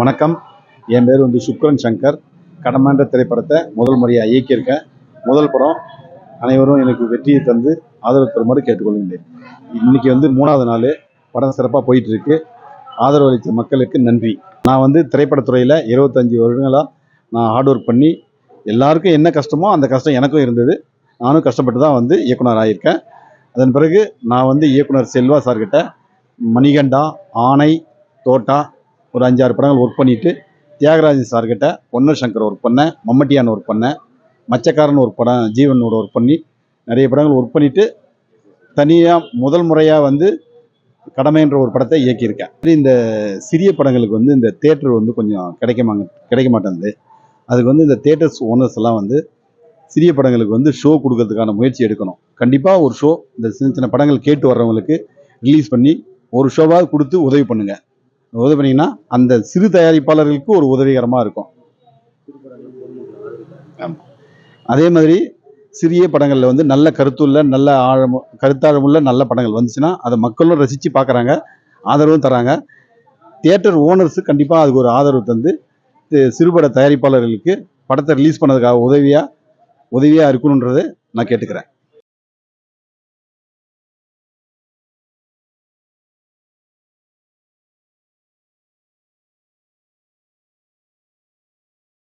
வணக்கம். என் பேர் வந்து சுக்ரன் சங்கர். கடமான்ற திரைப்படத்தை முதல் முறையாக இயக்கியிருக்கேன். முதல் படம் அனைவரும் எனக்கு வெற்றியை தந்து ஆதரவு தருமாறு கேட்டுக்கொள்கின்றேன். இன்றைக்கி வந்து மூணாவது நாள். படம் சிறப்பாக போயிட்டுருக்கு. ஆதரவு அளித்த மக்களுக்கு நன்றி. நான் வந்து திரைப்படத்துறையில் இருபத்தஞ்சி வருடங்களாக நான் ஹார்ட் ஒர்க் பண்ணி எல்லாருக்கும் என்ன கஷ்டமோ அந்த கஷ்டம் எனக்கும் இருந்தது. நானும் கஷ்டப்பட்டு தான் வந்து இயக்குனர் ஆகியிருக்கேன் அதன் பிறகு நான் வந்து இயக்குனர் செல்வா சார்கிட்ட மணிகண்டா ஆணை தோட்டா ஒரு அஞ்சாறு படங்கள் ஒர்க் பண்ணிவிட்டு தியாகராஜன் சார்கிட்ட பொன்னர் சங்கர் ஒர்க் பண்ணேன் மம்மட்டியான் ஒர்க் பண்ணேன் மச்சக்காரன் ஒரு படம் ஜீவனோட ஒர்க் பண்ணி நிறைய படங்கள் ஒர்க் பண்ணிட்டு தனியாக முதல் முறையாக வந்து கடமைன்ற ஒரு படத்தை இயக்கியிருக்கேன். இந்த சிறிய படங்களுக்கு வந்து இந்த தேட்டர் வந்து கொஞ்சம் கிடைக்க கிடைக்க மாட்டேங்குது அதுக்கு வந்து இந்த தேட்டர்ஸ் ஓனர்ஸ் எல்லாம் வந்து சிறிய படங்களுக்கு வந்து ஷோ கொடுக்கறதுக்கான முயற்சி எடுக்கணும். கண்டிப்பாக ஒரு ஷோ இந்த சின்ன சின்ன படங்கள் கேட்டு வர்றவங்களுக்கு ரிலீஸ் பண்ணி ஒரு ஷோவாக கொடுத்து உதவி பண்ணுங்கள் உதவி பண்ணீங்கன்னா அந்த சிறு தயாரிப்பாளர்களுக்கு ஒரு உதவிகரமாக இருக்கும். அதே மாதிரி சிறிய படங்களில் வந்து நல்ல கருத்துள்ள நல்ல ஆழம் கருத்தாழமுள்ள நல்ல படங்கள் வந்துச்சுன்னா அதை மக்களும் ரசித்து பார்க்குறாங்க ஆதரவும் தராங்க. தியேட்டர் ஓனர்ஸு கண்டிப்பாக அதுக்கு ஒரு ஆதரவு தந்து சிறுபட தயாரிப்பாளர்களுக்கு படத்தை ரிலீஸ் பண்ணதுக்காக உதவியாக உதவியாக இருக்கணுன்றதை நான் கேட்டுக்கிறேன்.